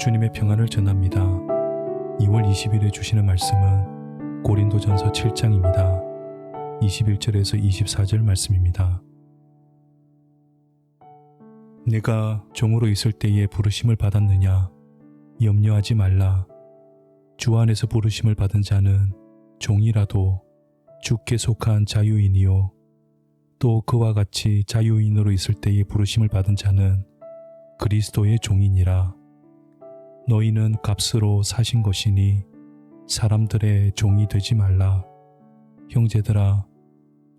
주님의 평안을 전합니다. 2월 20일에 주시는 말씀은 고린도전서 7장입니다. 21절에서 24절 말씀입니다. 내가 종으로 있을 때에 부르심을 받았느냐? 염려하지 말라. 주 안에서 부르심을 받은 자는 종이라도 주께 속한 자유인이요. 또 그와 같이 자유인으로 있을 때에 부르심을 받은 자는 그리스도의 종이니라. 너희는 값으로 사신 것이니 사람들의 종이 되지 말라. 형제들아,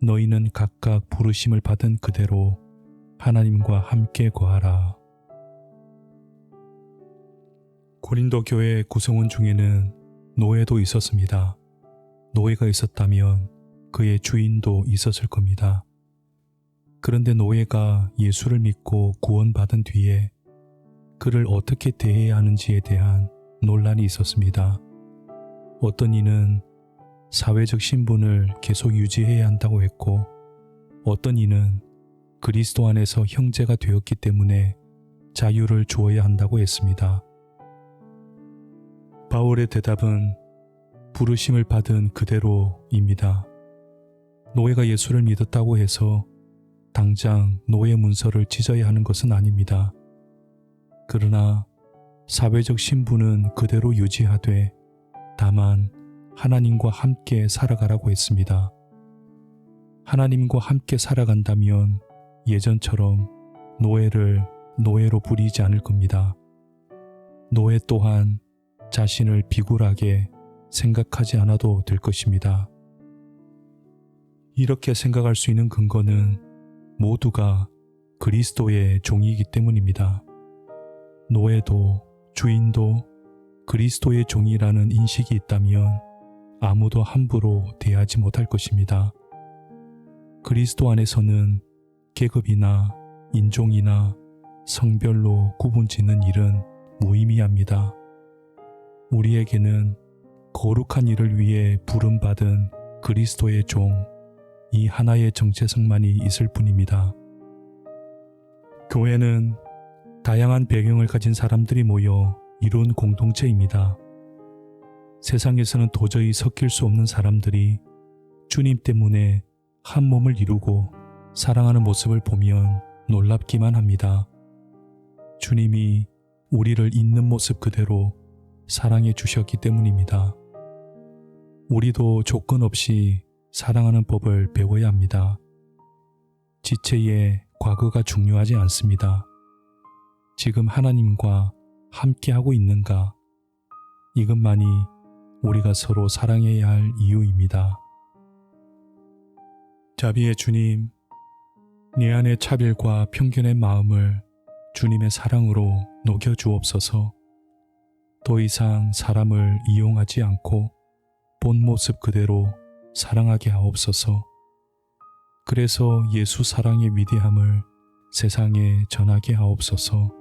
너희는 각각 부르심을 받은 그대로 하나님과 함께 거하라. 고린도 교회 구성원 중에는 노예도 있었습니다. 노예가 있었다면 그의 주인도 있었을 겁니다. 그런데 노예가 예수를 믿고 구원받은 뒤에 그를 어떻게 대해야 하는지에 대한 논란이 있었습니다. 어떤 이는 사회적 신분을 계속 유지해야 한다고 했고, 어떤 이는 그리스도 안에서 형제가 되었기 때문에 자유를 주어야 한다고 했습니다. 바울의 대답은 부르심을 받은 그대로입니다. 노예가 예수를 믿었다고 해서 당장 노예 문서를 찢어야 하는 것은 아닙니다. 그러나 사회적 신분은 그대로 유지하되 다만 하나님과 함께 살아가라고 했습니다. 하나님과 함께 살아간다면 예전처럼 노예를 노예로 부리지 않을 겁니다. 노예 또한 자신을 비굴하게 생각하지 않아도 될 것입니다. 이렇게 생각할 수 있는 근거는 모두가 그리스도의 종이기 때문입니다. 노예도 주인도 그리스도의 종이라는 인식이 있다면 아무도 함부로 대하지 못할 것입니다. 그리스도 안에서는 계급이나 인종이나 성별로 구분 짓는 일은 무의미합니다. 우리에게는 거룩한 일을 위해 부름받은 그리스도의 종, 이 하나의 정체성만이 있을 뿐입니다. 교회는 다양한 배경을 가진 사람들이 모여 이룬 공동체입니다. 세상에서는 도저히 섞일 수 없는 사람들이 주님 때문에 한 몸을 이루고 사랑하는 모습을 보면 놀랍기만 합니다. 주님이 우리를 있는 모습 그대로 사랑해 주셨기 때문입니다. 우리도 조건 없이 사랑하는 법을 배워야 합니다. 지체의 과거가 중요하지 않습니다. 지금 하나님과 함께하고 있는가? 이것만이 우리가 서로 사랑해야 할 이유입니다. 자비의 주님, 내 안의 차별과 편견의 마음을 주님의 사랑으로 녹여 주옵소서. 더 이상 사람을 이용하지 않고 본 모습 그대로 사랑하게 하옵소서. 그래서 예수 사랑의 위대함을 세상에 전하게 하옵소서.